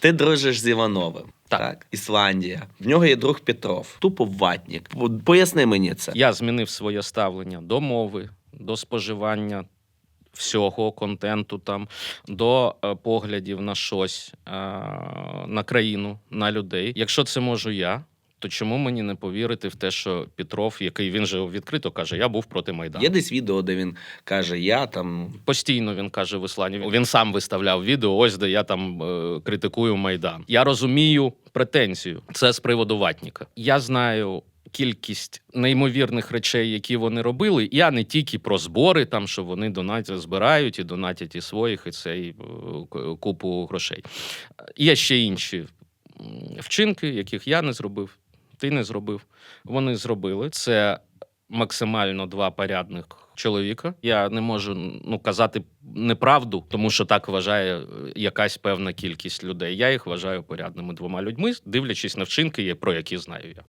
Ти дружиш з Івановим. Так. Ісландія. В нього є друг Петров. Тупо ватнік. Поясни мені це. Я змінив своє ставлення до мови, до споживання всього контенту, там, до е, поглядів на щось, е, на країну, на людей. Якщо це можу я. То чому мені не повірити в те, що Петров, який він же відкрито каже, я був проти Майдану. Є десь відео, де він каже: Я там Постійно він каже в Іслані. Він сам виставляв відео, ось де я там е, критикую Майдан. Я розумію претензію. Це з приводу ватніка. Я знаю. Кількість неймовірних речей, які вони робили, я не тільки про збори, там що вони донатять, збирають і донатять і своїх, і цей е, купу грошей. Є ще інші вчинки, яких я не зробив, ти не зробив. Вони зробили. Це максимально два порядних чоловіка. Я не можу ну казати неправду, тому що так вважає е, якась певна кількість людей. Я їх вважаю порядними двома людьми, дивлячись на вчинки, про які знаю я.